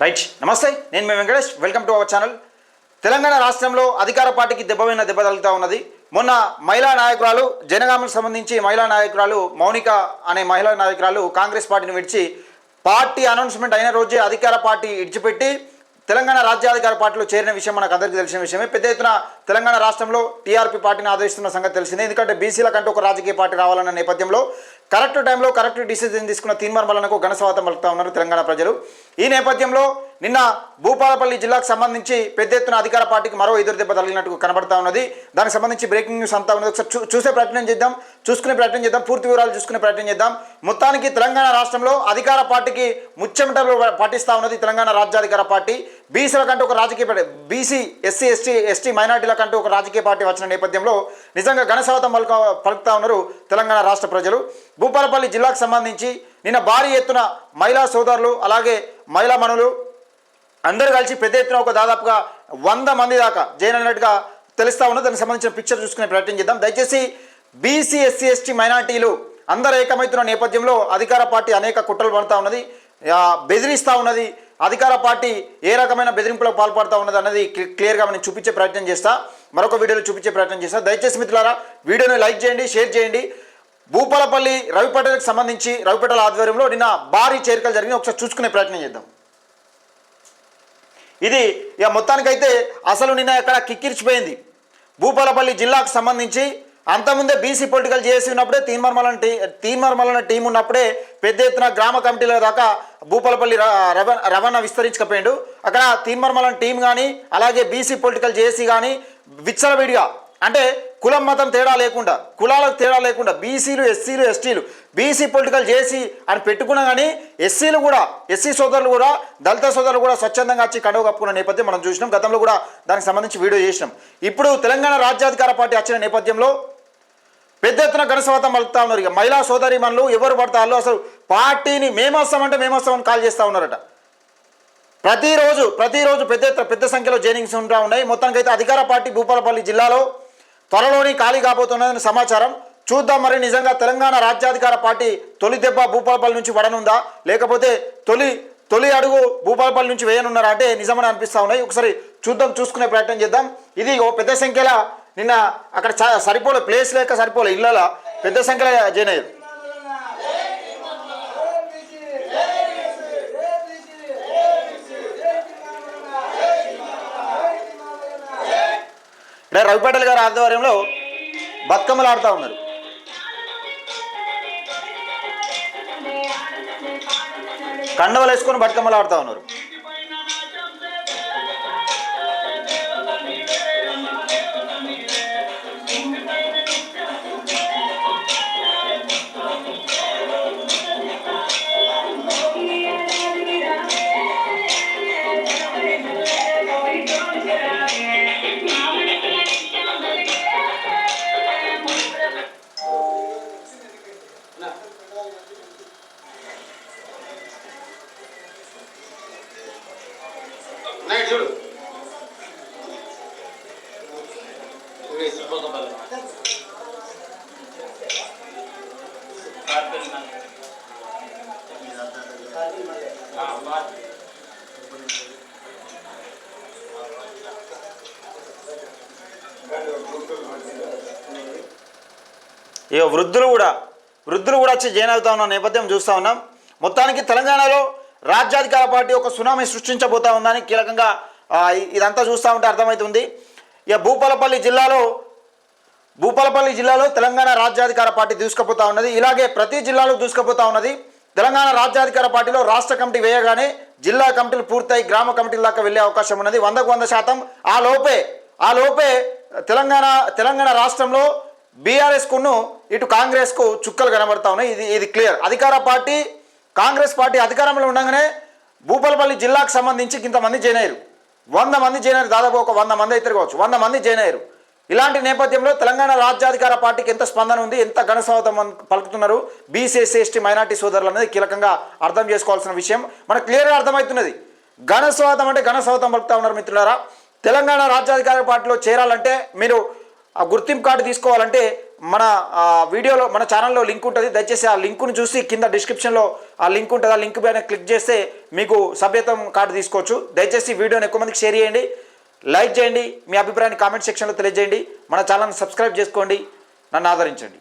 Right. నమస్తే నేను మీ Venkatesh. Welcome to our channel Telangana రాష్ట్రంలో అధికార పార్టీకి దెబ్బమైన దెబ్బ తగులుతూ ఉన్నది. మొన్న మహిళా నాయకురాలు జనగామకు సంబంధించి మహిళా నాయకురాలు మౌనిక అనే మహిళా నాయకురాలు కాంగ్రెస్ పార్టీని విడిచి పార్టీ అనౌన్స్మెంట్ అయిన రోజే అధికార పార్టీ ఇడిచిపెట్టి తెలంగాణ రాజ్యాధికార పార్టీలో చేరిన విషయం మనకు అందరికీ తెలిసిన విషయమే. పెద్ద ఎత్తున తెలంగాణ రాష్ట్రంలో టీఆర్పీ పార్టీని ఆదరిస్తున్న సంగతి తెలిసిందే. ఎందుకంటే బీసీల కంటే ఒక రాజకీయ పార్టీ రావాలన్న నేపథ్యంలో కరెక్ట్ టైంలో కరెక్ట్ డిసిజన్ తీసుకున్న తీర్మార్మలకు ఘనస్వాగతం పలుకుతా ఉన్నారు తెలంగాణ ప్రజలు. ఈ నేపథ్యంలో నిన్న భూపాలపల్లి జిల్లాకు సంబంధించి పెద్ద ఎత్తున అధికార పార్టీకి మరో ఎదురు దెబ్బ తగిలినట్టు కనబడతా ఉన్నది. దానికి సంబంధించి బ్రేకింగ్ న్యూస్ అంతా ఉన్నది. ఒకసారి చూ- చూసే ప్రయత్నం చేద్దాం. చూసుకునే ప్రయత్నం చేద్దాం. పూర్తి వివరాలు చూసుకునే ప్రయత్నం చేద్దాం. మొత్తానికి తెలంగాణ రాష్ట్రంలో అధికార పార్టీకి ముచ్చెమటలు పాటిస్తా ఉన్నది తెలంగాణ రాజ్యాధికార పార్టీ. బీసీల కంటే ఒక రాజకీయ పార్టీ బీసీ ఎస్సీ ఎస్టీ ఎస్టీ మైనార్టీల కంటూ ఒక రాజకీయ పార్టీ వచ్చిన నేపథ్యంలో నిజంగా ఘనస్వాతం పలుక పలుకుతా ఉన్నారు తెలంగాణ రాష్ట్ర ప్రజలు. భూపాలపల్లి జిల్లాకు సంబంధించి నిన్న భారీ ఎత్తున మహిళా సోదరులు అలాగే మహిళా మనులు అందరూ కలిసి పెద్ద ఎత్తున ఒక దాదాపుగా వంద మంది దాకా జైన్ అన్నట్టుగా తెలుస్తా ఉన్నది దానికి సంబంధించిన పిక్చర్ చూసుకునే ప్రయత్నం చేద్దాం. దయచేసి బీసీ ఎస్సీ ఎస్టీ మైనార్టీలు అందరూ ఏకమవుతున్న నేపథ్యంలో అధికార పార్టీ అనేక కుట్రలు పడుతూ ఉన్నది. బెదిరిస్తూ ఉన్నది. అధికార పార్టీ ఏ రకమైన బెదిరింపులకు పాల్పడుతూ ఉన్నది అన్నది క్లియర్గా మనం చూపించే ప్రయత్నం చేస్తా. మరొక వీడియోలో చూపించే ప్రయత్నం చేస్తా. దయచేసి మిత్రులారా వీడియోని లైక్ చేయండి షేర్ చేయండి. భూపాలపల్లి రవిపేటలకు సంబంధించి రవిపేటల ఆధ్వర్యంలో నిన్న భారీ చేరికలు జరిగినాయి. ఒకసారి చూసుకునే ప్రయత్నం చేద్దాం. ఇది ఇక మొత్తానికైతే అసలు నిన్న ఇక్కడ కిక్కిరిచిపోయింది. భూపాలపల్లి జిల్లాకు సంబంధించి అంతకుముందే బీసీ పొలిటికల్ చేసి ఉన్నప్పుడే తీన్మర్మలన టీ తీన్మర్మలన టీం ఉన్నప్పుడే పెద్ద ఎత్తున గ్రామ కమిటీల దాకా భూపాలపల్లి రవ రవాణా విస్తరించకపోయాడు. అక్కడ తీన్మర్మలన టీం కానీ అలాగే బీసీ పొలిటికల్ జేసీ కానీ విచ్చలవిడిగా అంటే కులం మతం తేడా లేకుండా కులాలకు తేడా లేకుండా బీసీలు ఎస్సీలు ఎస్టీలు బీసీ పొలిటికల్ చేసి అని పెట్టుకున్నా కానీ ఎస్సీలు కూడా ఎస్సీ సోదరులు కూడా దళిత సోదరులు కూడా స్వచ్ఛందంగా వచ్చి కడవ కప్పుకున్న నేపథ్యం మనం చూసినాం. గతంలో కూడా దానికి సంబంధించి వీడియో చేసినాం. ఇప్పుడు తెలంగాణ రాజ్యాధికార పార్టీ వచ్చిన నేపథ్యంలో పెద్ద ఎత్తున ఘనస్వాతం పలుకుతా ఉన్నారు ఇక. మహిళా సోదరి మనలు ఎవరు పడతారో? అసలు పార్టీని మేమొస్తామంటే మేమొస్తామని కాల్ చేస్తూ ఉన్నారట. ప్రతిరోజు ప్రతిరోజు పెద్ద ఎత్తున పెద్ద సంఖ్యలో జైనింగ్స్ ఉంటా ఉన్నాయి. మొత్తానికి అయితే అధికార పార్టీ భూపాలపల్లి జిల్లాలో త్వరలోని ఖాళీ కాబోతున్నదని సమాచారం. చూద్దాం మరి నిజంగా తెలంగాణ రాజ్యాధికార పార్టీ తొలి దెబ్బ భూపాలపల్లి నుంచి పడనుందా? లేకపోతే తొలి తొలి అడుగు భూపాలపల్లి నుంచి వేయనున్నారా? అంటే నిజమని అనిపిస్తూ ఉన్నాయి. ఒకసారి చూద్దాం చూసుకునే ప్రయత్నం చేద్దాం. ఇది ఓ పెద్ద సంఖ్యలో నిన్న అక్కడ చ- సరిపోలే ప్లేస్ లేక సరిపోలే ఇళ్ళ పెద్ద సంఖ్యలో జాయిన్ అయ్యారు. ఇక్కడ రవిపేటల్ గారి ఆధ్వర్యంలో బతుకమ్మలు ఆడుతూ ఉన్నారు. కండవలు వేసుకొని బతుకమ్మలు ఆడుతూ ఉన్నారు. నైట్ చూడు. ఇక వృద్ధులు కూడా వృద్ధులు కూడా వచ్చి జైన్ అవుతా ఉన్న నేపథ్యం చూస్తూ ఉన్నాం. మొత్తానికి తెలంగాణలో రాజ్యాధికార పార్టీ ఒక సునామీ సృష్టించబోతా ఉందని కీలకంగా ఇదంతా చూస్తూ ఉంటే అర్థమవుతుంది ఇక భూపాలపల్లి జిల్లాలో భూపాలపల్లి జిల్లాలో తెలంగాణ రాజ్యాధికార పార్టీ దూసుకుపోతా ఉన్నది. ఇలాగే ప్రతి జిల్లాలో దూసుకుపోతా ఉన్నది. తెలంగాణ రాజ్యాధికార పార్టీలో రాష్ట్ర కమిటీ వేయగానే జిల్లా కమిటీలు పూర్తయి గ్రామ కమిటీల దాకా వెళ్ళే అవకాశం ఉన్నది. వందకు వంద శాతం. ఆ లోపే ఆ లోపే తెలంగాణ తెలంగాణ రాష్ట్రంలో బీఆర్ఎస్కును ఇటు కాంగ్రెస్కు చుక్కలు కనబడతా ఉన్నాయి. ఇది ఇది క్లియర్ అధికార పార్టీ కాంగ్రెస్ పార్టీ అధికారంలో ఉండగానే భూపాలపల్లి జిల్లాకు సంబంధించి ఇంతమంది జాయిన్ అయ్యారు వంద మంది జాయిన్ అయ్యారు దాదాపు ఒక వంద మంది అయితే కావచ్చు. వంద మంది జాయిన్ అయ్యారు ఇలాంటి నేపథ్యంలో తెలంగాణ రాజ్యాధికార పార్టీకి ఎంత స్పందన ఉంది ఎంత ఘనస్వాగతం పలుకుతున్నారు బీసీఎస్సీ ఎస్టీ మైనార్టీ సోదరులు అనేది కీలకంగా అర్థం చేసుకోవాల్సిన విషయం. మనకు క్లియర్గా అర్థమవుతున్నది. ఘనస్వాగతం అంటే ఘనస్వాగతం పలుకుతా ఉన్నారు మిత్రులారా. తెలంగాణ రాజ్యాధికార పార్టీలో చేరాలంటే మీరు ఆ గుర్తింపు కార్డు తీసుకోవాలంటే మన ఆ, వీడియోలో మన ఛానల్లో లింక్ ఉంటుంది. దయచేసి ఆ లింకును చూసి కింద డిస్క్రిప్షన్లో ఆ లింక్ ఉంటుంది. ఆ లింక్ పైన క్లిక్ చేస్తే మీకు సభ్యత్వం కార్డు తీసుకోవచ్చు. దయచేసి వీడియోని ఎక్కువ మందికి షేర్ చేయండి. లైక్ చేయండి. మీ అభిప్రాయాన్ని కామెంట్ సెక్షన్లో తెలియజేయండి. మన ఛానల్ని సబ్స్క్రైబ్ చేసుకోండి. నన్ను ఆదరించండి.